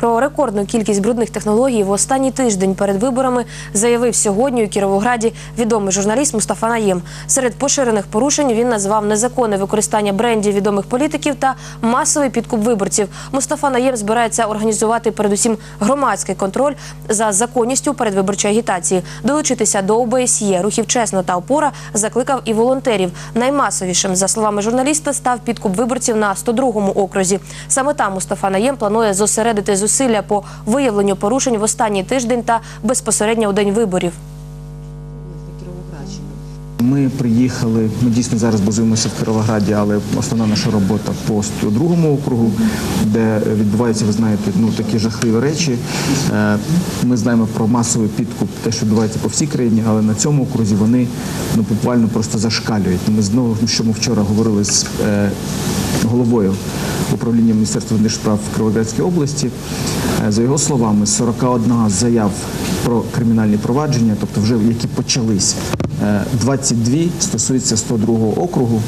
Про рекордну кількість брудних технологій в останній тиждень перед виборами заявив сьогодні у Кіровограді відомий журналіст Мустафа Наєм. Серед поширених порушень він назвав незаконне використання брендів відомих політиків та масовий підкуп виборців. Мустафа Наєм збирається організувати передусім громадський контроль за законністю передвиборчої агітації. Долучитися до ОБСЄ рухів чесно та опора закликав і волонтерів. Наймасовішим, за словами журналіста, став підкуп виборців на 102-му окрузі. Саме там Мустафа Наєм планує зосередити зусилля по виявленню порушень в останній тиждень та безпосередньо у день виборів. Ми приїхали. Ми дійсно зараз базуємося в Кіровограді, але основна наша робота по 102-му округу, де відбуваються, ви знаєте, ну такі жахливі речі. Е, Ми знаємо про масовий підкуп, те, що відбувається по всій країні, але на цьому окрузі вони ну буквально просто зашкалюють. Ми знову, що ми вчора говорили з е, головою управління Міністерства внутрішніх справ в Кіровоградській області. Е, За його словами, 41 заяв про кримінальні провадження, тобто вже які почались. Е, 22 стосуються 102 округу.